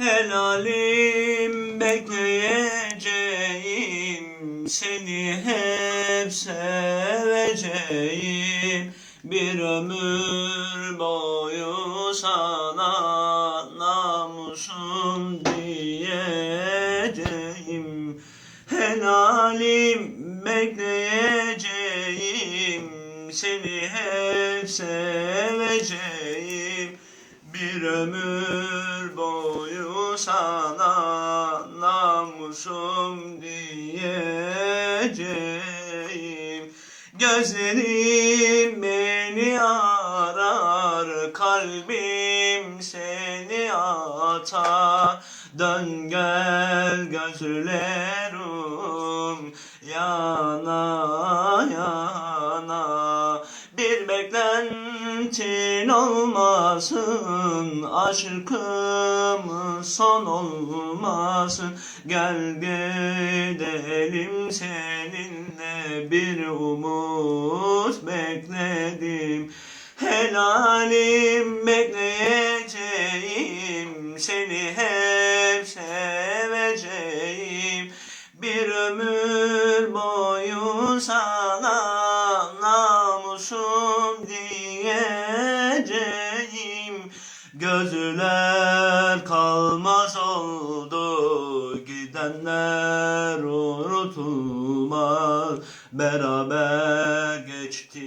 Helalim bekleyeceğim Seni hep seveceğim. Bir ömür boyu sana namusum diyeceğim. Helalim bekleyeceğim Seni hep seveceğim. Bir ömür sana namusum diyeceğim. Gözlerim beni arar Kalbim seni atar. Dön gel gözlerim yana yana Bir beklentin olmasın Aşkım son olmasın. Gel gidelim seninle bir umut bekledim. Helalim bekleyeceğim Seni hep seveceğim. Bir ömür boyu sana namusum kalmaz oldu Beraber geçti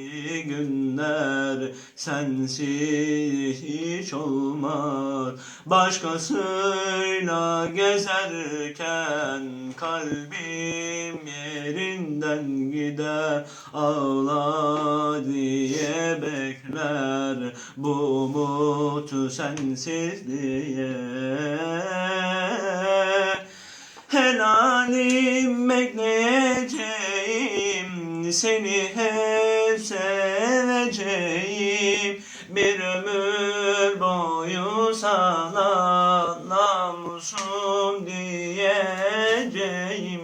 günler Sensiz hiç olmaz. Başkasıyla gezerken Kalbim yerinden gider. Ağla diye bekler Bu umut sensizliğe Helalim bekleyeceğim Seni hep seveceğim. Bir ömür boyu sana namusum diyeceğim.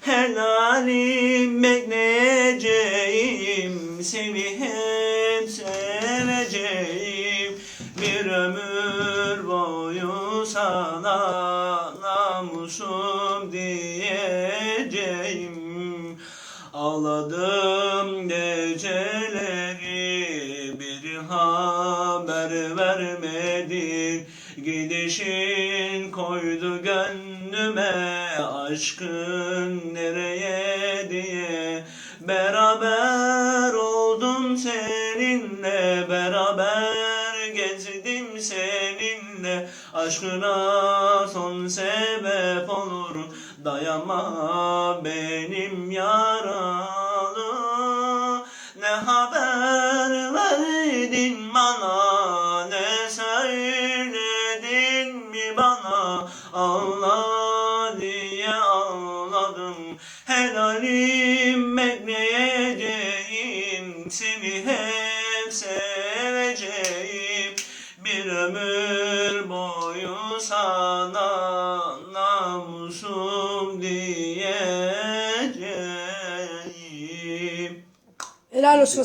Helalim bekleyeceğim Seni hep seveceğim. Bir ömür boyu sana namusum diyeceğim Ağladım geceleri bir haber vermedin. Gidişin koydu gönlüme aşkın nereye diye. Beraber oldum seninle beraber gezdim seninle. Aşkına son sebep olur Dayama benim yaralı ağladım Helalim bekleyeceğim Seni hep seveceğim. Bir ömür boyu sana namusum diyeceğim. Helal olsun.